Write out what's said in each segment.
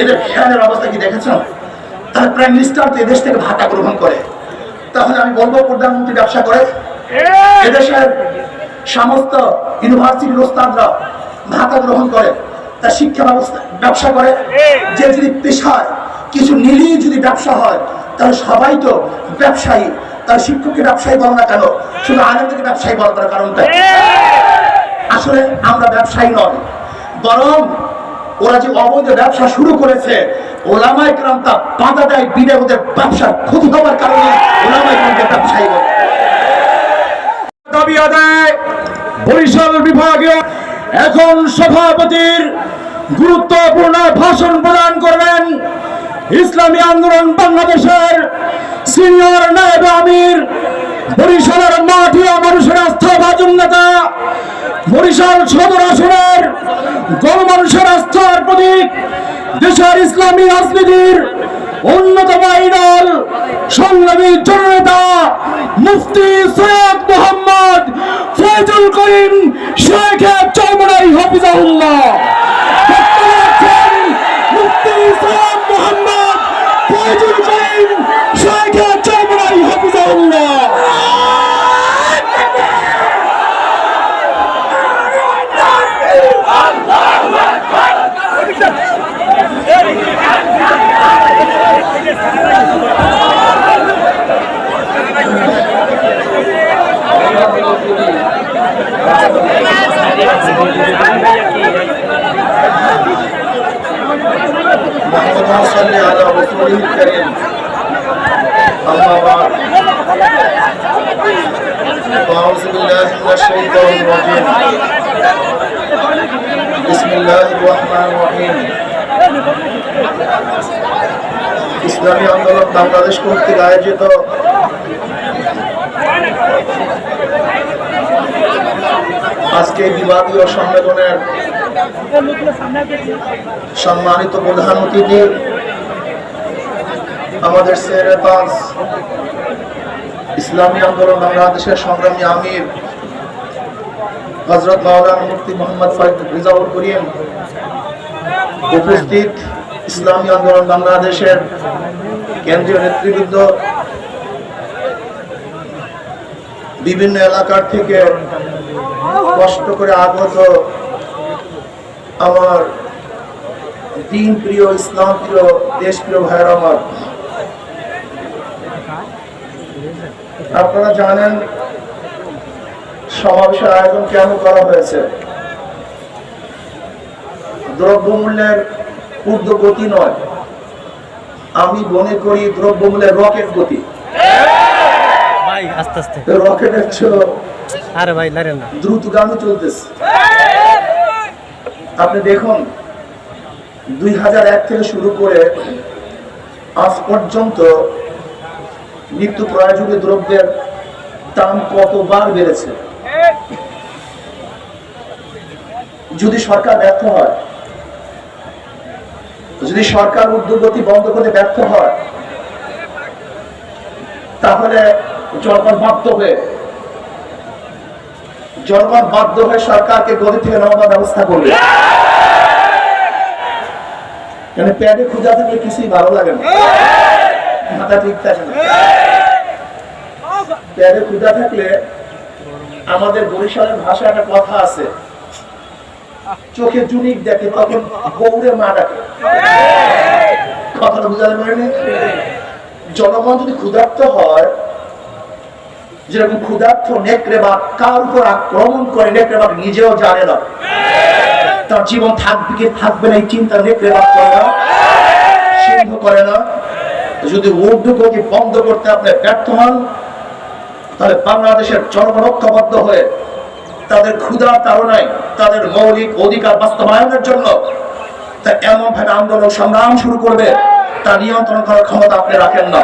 এদের ফ্যানের অবস্থা কি দেখেছেন তার প্রাইম মিনিস্টার তো এদেশ থেকে ভাতা গ্রহণ করে। তাহলে আমি বলব, প্রধানমন্ত্রী ব্যবসা করে। এদেশের সমস্ত ইউনিভার্সিটির ওস্তাদরা ভাতা গ্রহণ করে, তার শিক্ষা ব্যবস্থা, ব্যবসা করে। যে যদি পেশায় কিছু নিলেই যদি ব্যবসা হয়, তাহলে সবাই তো ব্যবসায়ী। তার শিক্ষককে ব্যবসায়ী বলো না কেন? শুধু আনন্দকে ব্যবসায়ী বলার কারণটা। আসলে আমরা ব্যবসায়ী নয়, বরং ওরা যে অবৈধ ব্যবসা শুরু করেছে ওলামাই ক্রাম তা বাধা দেয় ওদের ব্যবসার ক্ষতি হওয়ার কারণে ওলামাই ক্রামকে ব্যবসায়ী বলে। দাবি আদায়, বরিশাল বিভাগীয় এখন সভাপতির গুরুত্বপূর্ণ ভাষণ প্রদান করবেন ইসলামী আন্দোলন বাংলাদেশের সিনিয়র নায়েব আমির, বরিশালের মাটিয়া মানুষের আস্থা ভাজন নেতা বরিশাল সদর আসনের গণমানুষের আস্থার প্রতীক, দেশের ইসলামী রাজনীতির অন্যতম আইডল সংগ্রামী জননেতা মুফতি সৈয়দ মোহাম্মদ ফয়জুল করিম শেখ চৌমনাই হাফিজাহুল্লাহ বক্তব্য রাখছেন মুফতি সৈয়দ মোহাম্মদ ফয়জুল করিম শেখ চরমনাই হাফিজাহুল্লাহ اللهم صل على رسوله الكريم أما بعد فأعوذ بالله من الشيطان الرجيم بسم الله الرحمن الرحيم ইসলামী আন্দোলন বাংলাদেশ কর্তৃক আয়োজিত আজকে এই বিভাগীয় সম্মেলনের সম্মানিত প্রধান অতিথি আমাদের সেরেতাজ ইসলামী আন্দোলন বাংলাদেশের সংগ্রামী আমির হজরত মাওলানা মুফতি মোহাম্মদ ফয়দ রিজাউল করিম উপস্থিত ইসলামী আন্দোলন বাংলাদেশের কেন্দ্রীয় নেতৃবৃন্দ, বিভিন্ন এলাকার থেকে কষ্ট করে আগত আমার দিন প্রিয়, ইসলাম প্রিয়, দেশ প্রিয় ভাইয়ের আমার আপনারা জানেন সমাবেশের আয়োজন কেন করা হয়েছে? দ্রব্যমূল্যের ঊর্ধ্বগতি নয়। আমি মনে করি দ্রব্যমূল্যের রকেট গতি। ভাই আস্তে আস্তে। রকেটের চেয়ে আরে ভাই লারেন না। দ্রুতগামী চলতেছে। আপনি দেখুন দুই হাজার এক থেকে শুরু করে আজ পর্যন্ত নিত্য প্রয়োজনীয় দ্রব্যের দাম কতবার বেড়েছে? যদি সরকার ব্যর্থ হয়, যদি সরকার উদ্যোগতি বন্ধ করতে ব্যর্থ হয়, তাহলে জনগণ বাধ্য হয়ে, জনগণ বাধ্য হয়ে সরকারকে গদি থেকে নামানোর ব্যবস্থা করবে। কেন প্যাডে খুঁজা থাকলে কিছুই ভালো লাগে না? মাথা ঠিক থাকে না। প্যাডে খুঁজা থাকলে আমাদের বরিশালের ভাষায় একটা কথা আছে। চোখে জুনিক দেখে তখন গৌরে মা ডাকে। কথাটা বুঝাতে পারেনি? জনগণ যদি ক্ষুধার্ত হয়, যেরকম ক্ষুধার্থ নেকড়েবাক কার উপর আক্রমণ করে, নেকড়ে বাঘ নিজেও জানে না। তার জীবন থাকবে কি থাকবে না, এই চিন্তা নেকড়ে বাঘ করে না, সিংহ করে না। যদি ঊর্ধ্বগতি বন্ধ করতে আপনি ব্যর্থ হন তাহলে বাংলাদেশের জনগণ ঐক্যবদ্ধ হয়ে তাদের ক্ষুধার তাড়নায় তাদের মৌলিক অধিকার বাস্তবায়নের জন্য তা এমন ভাবে আন্দোলন সংগ্রাম শুরু করবে, তা নিয়ন্ত্রণ করার ক্ষমতা আপনি রাখেন না।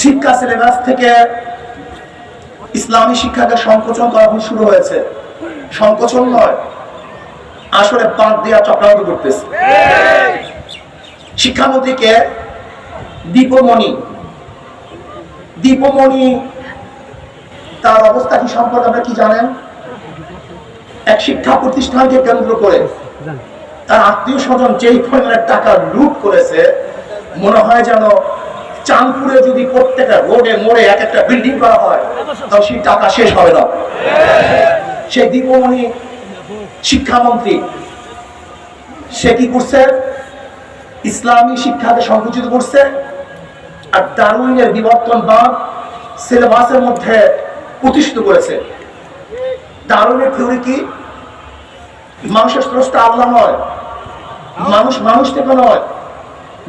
শিক্ষা সিলেবাস থেকে ইসলামী শিক্ষাকে সংকোচন করা শুরু হয়েছে। সংকোচন নয়, আসলে বাদ দেওয়া চক্রান্ত করতেছে। শিক্ষামন্ত্রীকে দীপমণি। দীপমণি, তার অবস্থা কি সম্পর্কে আপনারা কি জানেন? এক শিক্ষা প্রতিষ্ঠানকে কেন্দ্র করে তার আত্মীয় স্বজন যেই পরিমাণের টাকা লুট করেছে, মনে হয় যেন চাঁদপুরে যদি প্রত্যেকটা রোডে মোড়ে এক একটা বিল্ডিং করা হয়, তাহলে সেই টাকা শেষ হবে না। সেই দীপমণি শিক্ষামন্ত্রী, সে কি করছে? ইসলামী শিক্ষাকে সংকুচিত করছে। আর ডারউইনের বিবর্তনবাদ সিলেবাসের মধ্যে প্রতিষ্ঠিত করেছে। ডারউইনের থিওরি কি? মানুষের স্রষ্টা আল্লাহ নয়, মানুষ মানুষ থেকে নয়,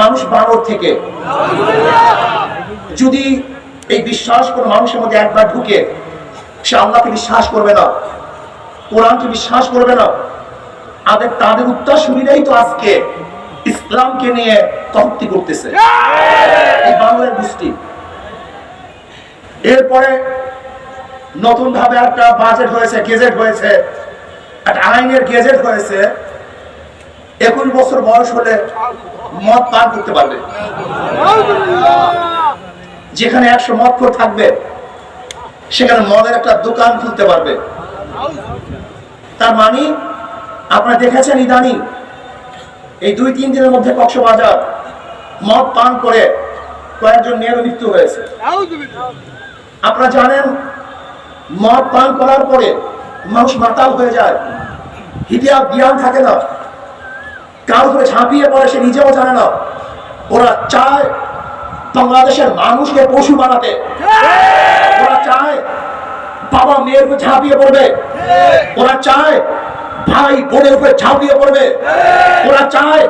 মানুষ বানর থেকে। যদি এই বিশ্বাস কোন মানুষের মধ্যে একবার ঢুকে, সে আল্লাহকে বিশ্বাস করবে না, কোরআনকে বিশ্বাস করবে না তাদের তাদের উত্তরসূরিরাই তো আজকে ইসলামকে নিয়ে কহক্তি করতেছে। এই বাংলার গোষ্ঠী। এরপরে নতুন ভাবে একটা বাজেট হয়েছে গেজেট হয়েছে, একটা আইনের গেজেট হয়েছে। একুশ বছর বয়স হলে মদ পান করতে পারবে। যেখানে একশো মদ খোর থাকবে, সেখানে মদের একটা দোকান খুলতে পারবে। তার মানে আপনারা দেখেছেন ইদানি এই দুই তিন দিনের মধ্যে কক্সবাজার মদ পান করে কয়েকজন মেয়ের মৃত্যু হয়েছে। আপনারা জানেন মদ পান করার পরে মানুষ মাতাল হয়ে যায়। হিতিয়ার জ্ঞান থাকে না। কার উপরে ঝাঁপিয়ে পড়ে সে নিজেও জানে না। ওরা চায় বাংলাদেশের মানুষকে পশু বানাতে। ওরা চায় বাবা মেয়ের উপর ঝাঁপিয়ে পড়বে। ওরা চায় ভাই বোনের উপরে ঝাঁপিয়ে পড়বে। ওরা চায়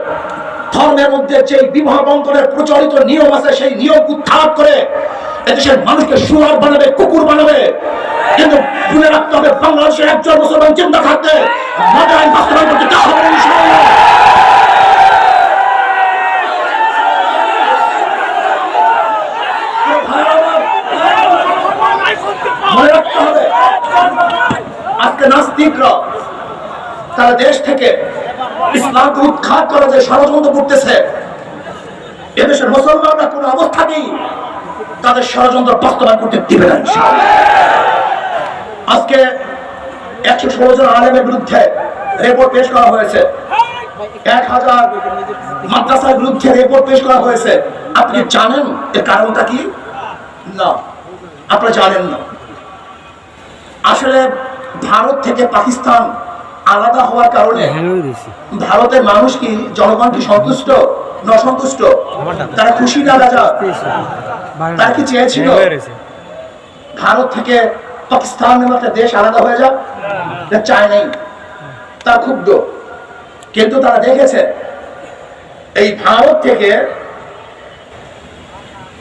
ধর্মের মধ্যে যে বিবাহ বন্ধনের প্রচলিত নিয়ম আছে, সেই নিয়ম উত্থাপ করে এদেশের মানুষকে সুয়ার বানাবে, কুকুর বানাবে। কিন্তু ভুলে রাখতে হবে বাংলাদেশের একজন মুসলমান চিন্তা থাকতে মজা বাস্তবায়ন করতে রাখতে হবে, আজকে নাস্তিকরা তারা দেশ থেকে ইসলামকে উৎখাত করে যে ষড়যন্ত্র করতেছে এদেশের মুসলমানরা কোনো অবস্থাতেই তাদের ষড়যন্ত্র বাস্তবায়ন করতে দিবে না আজকে একশো ষোলো জন আলেমের বিরুদ্ধে রিপোর্ট পেশ করা হয়েছে। এক হাজার মাদ্রাসার বিরুদ্ধে রিপোর্ট পেশ করা হয়েছে। আপনি জানেন এর কারণটা কি? না। আপনারা জানেন না। আসলে ভারত থেকে পাকিস্তান আলাদা হওয়ার কারণে ভারতের মানুষ কি জনগণ কি সন্তুষ্ট না সন্তুষ্ট তারা খুশি না রাজা? তারা কি চেয়েছিল? ভারত থেকে পাকিস্তান নামে একটা দেশ আলাদা হয়ে যাক? চায় নাই। তারা ক্ষুব্ধ। কিন্তু তারা দেখেছে এই ভারত থেকে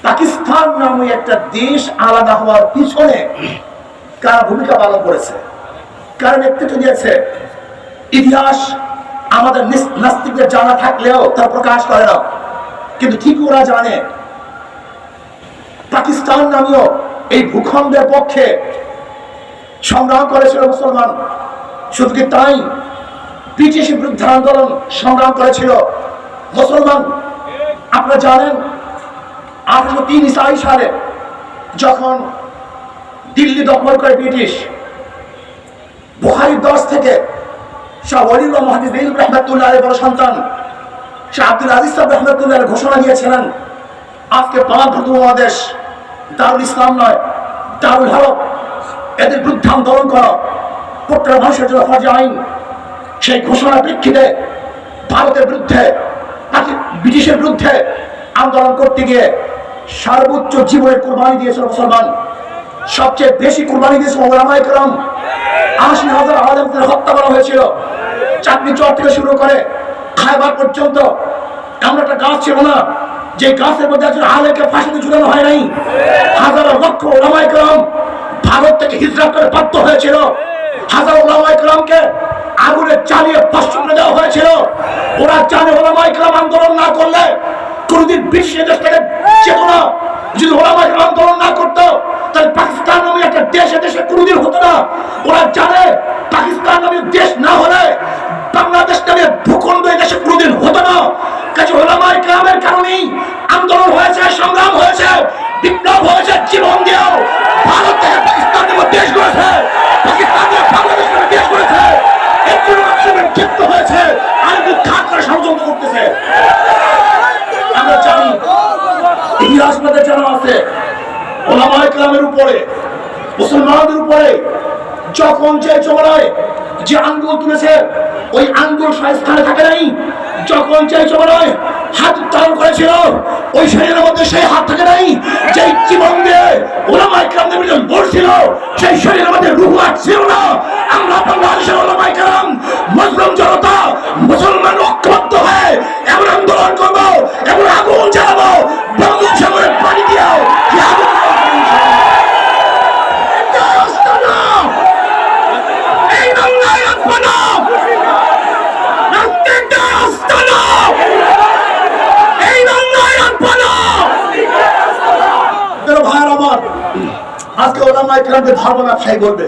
পাকিস্তান নামে একটা দেশ আলাদা হওয়ার পিছনে কারা ভূমিকা পালন করেছে? কারণ নেতৃত্ব দিয়েছে? ইতিহাস আমাদের নিস- নাস্তিকদের জানা থাকলেও তারা প্রকাশ করে না। কিন্তু ঠিক ওরা জানে, পাকিস্তান নামীয় এই ভূখণ্ডের পক্ষে সংগ্রাম করেছিল মুসলমান। শুধু কি তাই? ব্রিটিশের বিরুদ্ধে আন্দোলন সংগ্রাম করেছিল মুসলমান। আপনারা জানেন আঠারোশো তিন ইসাই সালে যখন দিল্লি দখল করে ব্রিটিশ বুহারির দশ থেকে ঘোষণা দিয়েছিলেন, আজকে ভারত মহাদেশ দারুল ইসলাম নয়, দারুল হরব এদের বিরুদ্ধে আন্দোলন করা। প্রত্যেক মানুষের জন্য ফরজ আইন। সেই ঘোষণার প্রেক্ষিতে ভারতের বিরুদ্ধে পাকি- ব্রিটিশের বিরুদ্ধে আন্দোলন করতে গিয়ে সর্বোচ্চ জীবনের কোরবানি দিয়েছিল মুসলমান? সবচেয়ে বেশি কোরবানি দিয়েছিল আশি হাজার হত্যা করা হয়েছিল। চাকরি চর থেকে শুরু করে খাইবার পর্যন্ত এমন একটা গাছ ছিল না, যে গাছের মধ্যে একজন আলেমকে ফাঁসিতে ঝুলানো হয় নাই। হাজার লক্ষ ওলামায়ে কেরাম ভারত থেকে হিজরত করে বাধ্য হয়েছিল। হাজার ওলামায়ে কেরামকে আগুনে জ্বালিয়ে ভস্ম দেওয়া হয়েছিল। ওরা জানে কেরাম আন্দোলন না করলে কোনদিন বিশ্ব দেশ থেকে যেত না। যদি ওলামায়ে কেরাম আন্দোলন না করতো, তাহলে পাকিস্তান নামে একটা দেশ দেশে হতো না। ওরা জানে পাকিস্তান নামে দেশ না হলে বাংলাদেশ নামে ভূখণ্ড দেশে কোনোদিন হতো না। কাজে ওলামায় গ্রামের কারণেই আন্দোলন হয়েছে, সংগ্রাম হয়েছে, বিপ্লব হয়েছে, জীবন দিয়েও ভারত থেকে পাকিস্তান নামে দেশ করেছে পাকিস্তান থেকে বাংলাদেশ নামে দেশ করেছে এর জন্য ক্ষিপ্ত হয়েছে, আর খাট করে ষড়যন্ত্র করতেছে। আমরা জানি, ইতিহাস মধ্যে যারা আছে ওলামায় গ্রামের উপরে মুসলমানদের উপরে যখন যে চোরায় যে আঙ্গুল তুলেছে, ওই আঙ্গুল স্থানে থাকে নাই। যখন যে চোরায় হাত উত্তোলন করেছিল, ওই শরীরের মধ্যে সেই হাত থাকে নাই যে জীবন দিয়ে ওলামা ইকরামদের বিরুদ্ধে লড়ছিল সেই শরীরের মধ্যে রুহ আর ছিল না। আমরা ভাইয়ের না ব্যবসায়ী বলবে